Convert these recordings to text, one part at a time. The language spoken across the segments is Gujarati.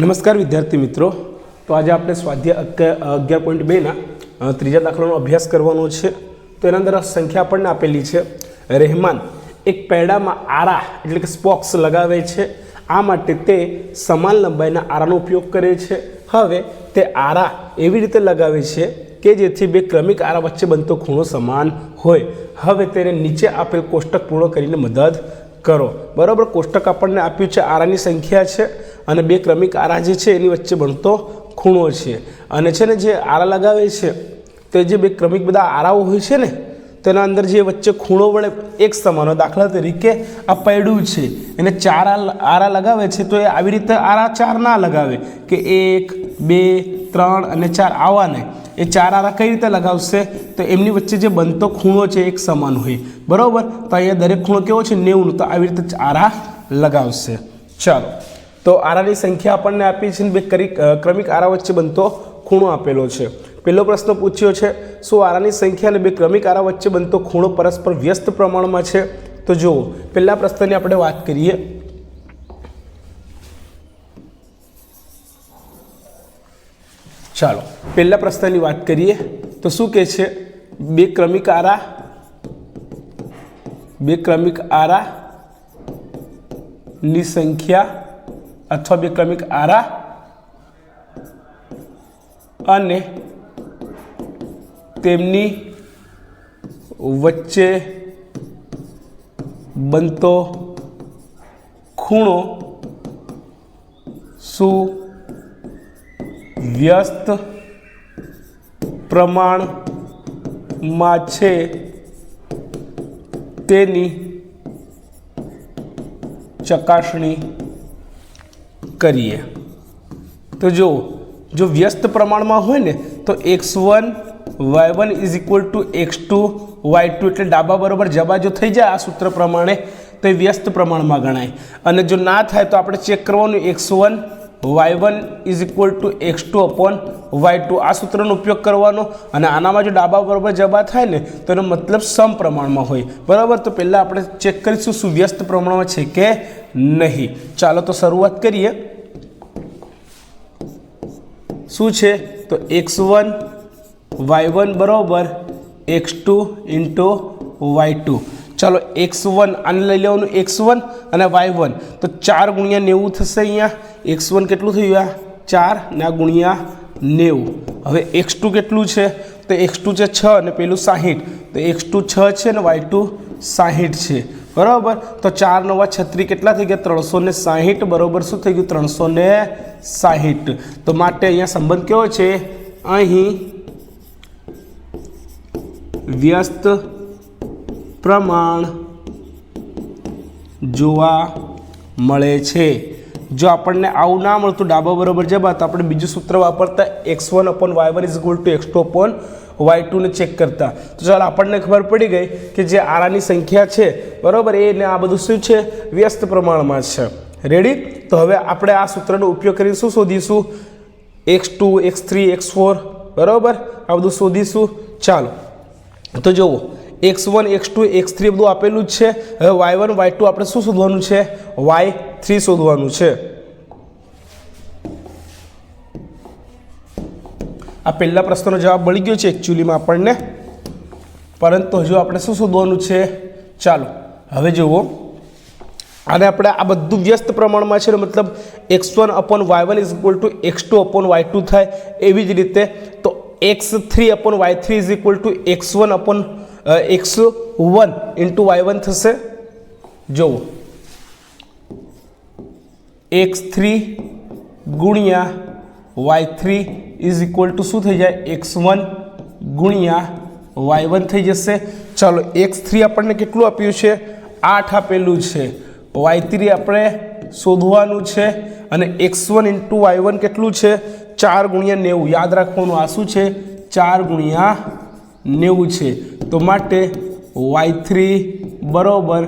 નમસ્કાર વિદ્યાર્થી મિત્રો. તો આજે આપણે સ્વાધ્યાય અગિયાર પોઈન્ટ બેના ત્રીજા દાખલાનો અભ્યાસ કરવાનો છે. તો એના અંદર સંખ્યા આપણને આપેલી છે. રહેમાન, એક પૈડામાં આરા, એટલે કે સ્પોક્સ લગાવે છે. આ માટે તે સમાન લંબાઈના આરાનો ઉપયોગ કરે છે. હવે તે આરા એવી રીતે લગાવે છે કે જેથી બે ક્રમિક આરા વચ્ચે બનતો ખૂણો સમાન હોય. હવે તેને નીચે આપેલ કોષ્ટક પૂર્ણ કરીને મદદ કરો. બરાબર? કોષ્ટક આપણને આપ્યું છે આરાની સંખ્યા છે અને બે ક્રમિક આરા જે છે એની વચ્ચે બનતો ખૂણો છે. અને છે ને જે આરા લગાવે છે, તે જે બે ક્રમિક બધા આરાઓ હોય છે ને, તેના અંદર જે વચ્ચે ખૂણો વડે એક સમાન દાખલા તરીકે આ પૈડું છે. એને ચાર આરા લગાવે છે, તો એ આવી રીતે આરા ચાર ના લગાવે કે એક, બે, ત્રણ અને ચાર આવા નહીં એ ચાર આરા કઈ રીતે લગાવશે? તો એમની વચ્ચે જે બનતો ખૂણો છે એક સમાન હોય. બરાબર? તો અહીંયા દરેક ખૂણો કેવો છે? નેવું તો આવી રીતે આરા લગાવશે. ચાલો. તો આરાની સંખ્યા આપણને આપી છે ને બે કરી ક્રમિક આરા વચ્ચે બનતો ખૂણો આપેલો છે. પહેલો પ્રશ્ન પૂછ્યો છે, શું આરાની સંખ્યા અને બે ક્રમિક આરા વચ્ચે બનતો ખૂણો પરસ્પર વ્યસ્ત પ્રમાણમાં છે? તો જુઓ. પહેલા પ્રશ્નની આપણે વાત કરીએ. ચાલો. પહેલા પ્રશ્નની વાત કરીએ, તો શું કહે છે? બે ક્રમિક આરા, બે ક્રમિક આરા, ની સંખ્યા અથવા બે ક્રમિક આરા અને તેમની વચ્ચે બનતો ખૂણો શું વ્યસ્ત પ્રમાણમાં છે તેની ચકાસણી કરીએ. તો જો જો વ્યસ્ત પ્રમાણમાં હોય ને, તો X one, Y one is equal to X two, Y two એટલે ડાબા બરોબર જબા જો થઈ જાય આ સૂત્ર પ્રમાણે, તો એ વ્યસ્ત પ્રમાણમાં ગણાય. અને જો ના થાય તો આપણે ચેક કરવાનું, X one Y one is equal to X two upon Y two આ સૂત્રનો ઉપયોગ કરવાનો અને આનામાં જો ડાબા બરોબર જબા થાય ને, તો એનો મતલબ સમ પ્રમાણમાં હોય. બરાબર? તો પહેલાં આપણે ચેક કરીશું શું વ્યસ્ત પ્રમાણમાં છે કે નહીં. ચાલો તો શરૂઆત કરીએ. શું છે? તો એક્સ વન વાય વન બરાબર X two into Y two ચાલો એક્સ વન આને લઈ લેવાનું, એક્સ વન અને વાય વન. તો ચાર ગુણ્યા નેવું થશે અહીંયા. એક્સ વન કેટલું થયું આ? ચાર ને ગુણ્યા નેવું. હવે એક્સ ટુ કેટલું છે? તો એક્સ ટુ છે છ અને પેલું સાહીઠ. તો એક્સ ટુ છ છે ને વાય ટુ સાહીઠ છે. બરાબર? તો ચાર નવા છત્રી કેટલા થઈ ગયા? ત્રણસો ને સાહીઠ. બરાબર? શું થઈ ગયું? ત્રણસો ને સાહીઠ. તો માટે અહીંયા સંબંધ કેવો છે? અહીં વ્યસ્ત પ્રમાણ જોવા મળે છે. જો આપણને આવું ના મળતું ડાબા બરોબર જવા તો આપણે બીજું સૂત્ર વાપરતા X one upon Y one is equal to X two upon Y ટુને check કરતા. તો ચાલો આપણને ખબર પડી ગઈ કે જે આરાની સંખ્યા છે, બરાબર એને આ બધું શું છે? વ્યસ્ત પ્રમાણમાં છે. રેડી તો હવે આપણે આ સૂત્રનો ઉપયોગ કરીને શું શોધીશું? X two X three X four બરાબર? આ બધું શોધીશું. ચાલો. તો જુઓ X one X two X three બધું આપેલું જ છે. હવે વાય વન વાય ટુ આપણે શું શોધવાનું છે? વાય થ્રી શોધવાનું છે. આ પહેલા પ્રશ્નનો જવાબ મળી ગયો છે એકચ્યુઅલીમાં આપણને. પરંતુ હજુ આપણે શું શોધવાનું છે? ચાલો, હવે જુઓ. અને આપણે આ બધું વ્યસ્ત પ્રમાણમાં છે મતલબ X one upon Y one is equal to X two upon Y two થાય એવી જ રીતે. તો X three upon Y three is equal to X one upon X one into Y one થશે. જુઓ એક્સ થ્રી ગુણ્યા Y three is equal to શું થઈ જાય? એક્સ વન ગુણ્યા વાય વન થઈ જશે. ચાલો, એક્સ થ્રી આપણને કેટલું આપ્યું છે? આઠ આપેલું છે. વાય થ્રી આપણે શોધવાનું છે અને X one into Y one કેટલું છે? ચાર ગુણ્યા નેવું. યાદ રાખવાનું આ શું છે? ચાર ગુણ્યા નેવું છે. તો માટે વાય થ્રી બરાબર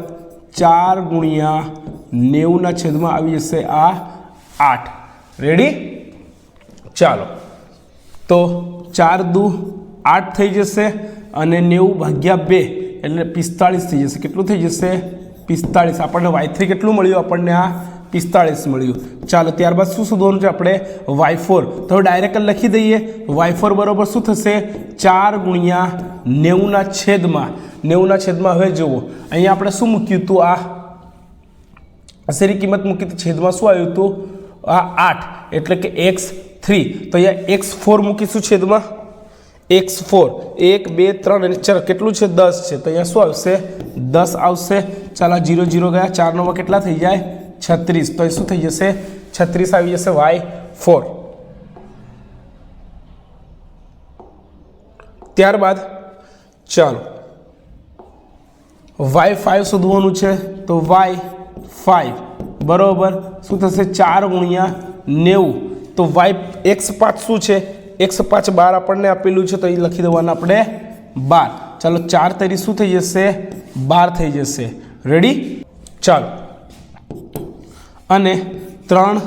ચાર ગુણ્યા નેવુંના છેદમાં આવી જશે આ આઠ. રેડી ચાલો. તો ચાર દુ આઠ થઈ જશે અને નેવું ભાગ્યા બે એટલે પિસ્તાળીસ થઈ જશે. કેટલું થઈ જશે? પિસ્તાળીસ. આપણને વાય થ્રી કેટલું મળ્યું? આપણને આ પિસ્તાળીસ મળ્યું. ચાલો, ત્યારબાદ શું શોધવાનું છે આપણે? વાય ફોર તો ડાયરેક્ટ લખી દઈએ. વાય ફોર બરોબર શું થશે? ચાર ગુણ્યા નેવુંના છેદમાં નેવુંના છેદમાં હવે જુઓ. અહીંયા આપણે શું મૂક્યું હતું? આ અસેરી કિંમત મૂકી હતી. છેદમાં શું આવ્યું હતું? આ આઠ, એટલે કે એક્સ થ્રી. તો અહીંયા એક્સ ફોર મૂકીશું છેદમાં? X four. એક, બે, ત્રણ અને ચાર. કેટલું છે? દસ છે. તો અહીંયા શું આવશે? દસ આવશે. ચાલો જીરો જીરો ગયા. ચાર નંબર કેટલા થઈ જાય? છત્રીસ. તો શું થઈ જશે? છત્રીસ આવી જશે વાય ફોર. ત્યારબાદ ચાલો. વાય ફાઇવ શોધવાનું છે, તો વાય ફાઇવ બરાબર? શું થશે? ચાર ગુણ્યા નેવું. તો વાય એક્સ પાંચ શું છે? એક્સ પાંચ બાર આપણને આપેલું છે, તો એ લખી દેવાના આપણે બાર. ચાલો, ચાર તરી શું થઈ જશે? બાર થઈ જશે. રેડી ચાલો. અને ત્રણ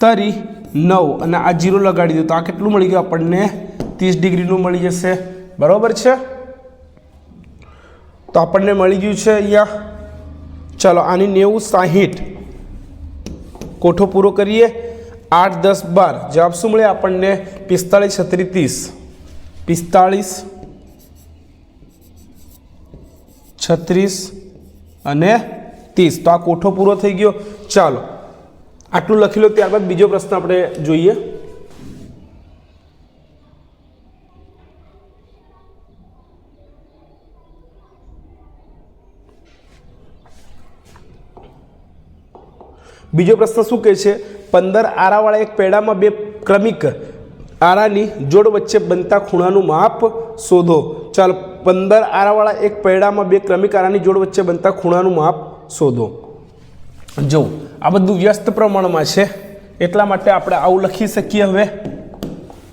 તરી નવ. અને આ જીરો લગાડી દો, તો આ કેટલું મળી ગયું આપણને? ત્રીસ ડિગ્રીનું મળી જશે. બરાબર છે? તો આપણને મળી ગયું છે અહીંયા. ચાલો આની નેવું સાહીઠ. કોઠો પૂરો કરીએ. આઠ, દસ, બાર. જવાબ શું મળે આપણને? પિસ્તાળીસ, છત્રીસ. ત્રીસ પિસ્તાળીસ, છત્રીસ અને ત્રીસ. તો આ કોઠો પૂરો થઈ ગયો. ચાલો, આટલું લખી લો, ત્યારબાદ બીજો પ્રશ્ન આપણે જોઈએ. બીજો પ્રશ્ન શું કહે છે? પંદર આરાવાળા એક પેડામાં બે ક્રમિક આરાની જોડ વચ્ચે બનતા ખૂણાનું માપ શોધો. ચાલો, પંદર આરાવાળા એક પૈડામાં બે ક્રમિક આરાની જોડ વચ્ચે બનતા ખૂણાનું માપ શોધો. જો, આ બધું વ્યસ્ત પ્રમાણમાં છે, એટલા માટે આપણે આવું લખી શકીએ હવે.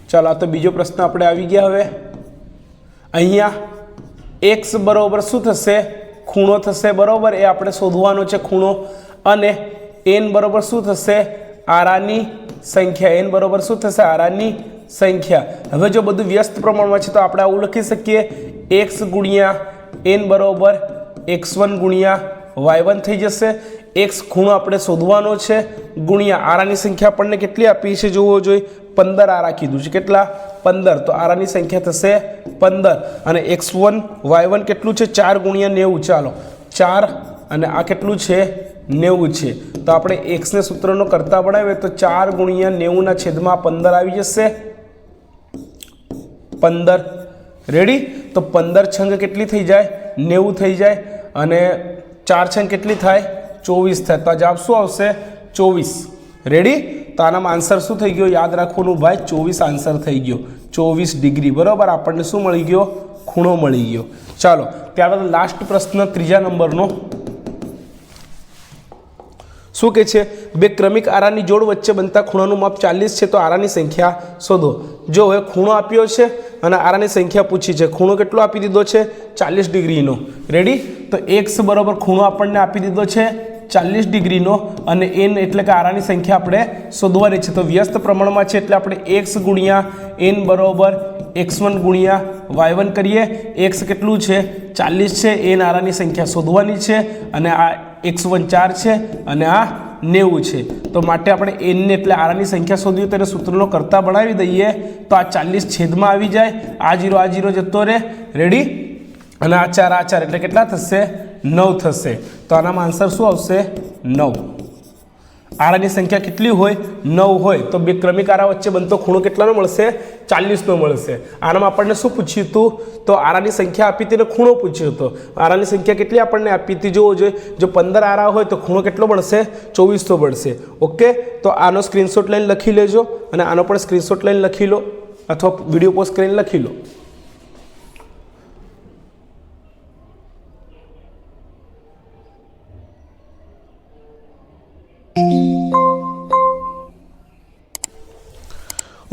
ચાલો, આ તો બીજો પ્રશ્ન આપણે આવી ગયા હવે. અહીંયા એક્સ બરોબર શું થશે? ખૂણો થશે બરાબર, એ આપણે શોધવાનો છે ખૂણો. અને એન બરોબર શું થશે? આરાની સંખ્યા. એન બરોબર શું થશે? આરાની સંખ્યા. હવે જો બધું વ્યસ્ત પ્રમાણમાં છે તો આપણે આવું લખી શકીએ. એક્સ ગુણ્યા એન બરોબર એક્સ વન ગુણ્યા વાય વન થઈ જશે. એક્સ ખૂણો આપણે શોધવાનો છે. ગુણ્યા આરાની સંખ્યા આપણને કેટલી આપી છે જોવો જોઈએ. પંદર આરા કીધું છે. કેટલા? પંદર. તો આરાની સંખ્યા થશે પંદર. અને એક્સ વન વાય વન કેટલું છે? ચાર ગુણ્યા નેવું. ચાલો. ચાર અને આ કેટલું છે? નેવું છે. તો આપણે એક્સને સૂત્રનો કરતા બનાવીએ તો ચાર ગુણ્યા નેવુંના છેદમાં પંદર આવી જશે. પંદર. રેડી તો પંદર છંગ કેટલી થઈ જાય? નેવું થઈ જાય. અને ચાર છંગ કેટલી થાય? ચોવીસ થાય. તો જવાબ શું આવશે? ચોવીસ. રેડી તો આનામાં આન્સર શું થઈ ગયો? યાદ રાખવાનું ભાઈ, ચોવીસ આન્સર થઈ ગયો. ચોવીસ ડિગ્રી. બરાબર? આપણને શું મળી ગયો? ખૂણો મળી ગયો. ચાલો, ત્યારબાદ લાસ્ટ પ્રશ્ન, ત્રીજા નંબરનો. શું કે છે? બે ક્રમિક આરાની જોડ વચ્ચે બનતા ખૂણાનું માપ ચાલીસ છે, તો આરાની સંખ્યા શોધો. જો હવે ખૂણો આપ્યો છે અને આરાની સંખ્યા પૂછી છે, ખૂણો કેટલો આપી દીધો છે? ચાલીસ ડિગ્રીનો. રેડી તો એક્સ બરોબર ખૂણો આપણને આપી દીધો છે ચાલીસ ડિગ્રીનો અને એન એટલે કે આરાની સંખ્યા આપણે શોધવાની છે. તો વ્યસ્ત પ્રમાણમાં છે એટલે આપણે એક્સ ગુણ્યા એન બરોબર એક્સ વન ગુણ્યા વાય વન કરીએ. એક્સ કેટલું છે? ચાલીસ છે. એન આરાની સંખ્યા શોધવાની છે અને આ એક્સ ચાર છે અને આ નેવું છે. તો માટે આપણે એનને એટલે આરાની સંખ્યા શોધવી તો એને સૂત્રનો કરતા બનાવી દઈએ. તો આ ચાલીસ છેદમાં આવી જાય. આ જીરો આ જીરો જતો રહે. રેડી અને આ ચાર આ ચાર એટલે કેટલા થશે? નવ થશે. તો આનામાં આન્સર શું આવશે? નવ. આરાની સંખ્યા કેટલી હોય? નવ હોય. તો બે ક્રમિક આરા વચ્ચે બનતો ખૂણો કેટલાનો મળશે? ચાલીસનો મળશે આનામાં આપણને શું પૂછ્યું હતું તો આરાની સંખ્યા આપી હતી ને ખૂણો પૂછ્યો હતો આરાની સંખ્યા કેટલી આપણને આપી હતી જોવો જોઈએ જો પંદર આરા હોય તો ખૂણો કેટલો મળશે ચોવીસનો મળશે ઓકે તો આનો સ્ક્રીનશોટ લઈને લખી લેજો અને આનો પણ સ્ક્રીનશોટ લઈને લખી લો અથવા વીડિયો પોસ્ટ કરીને લખી લો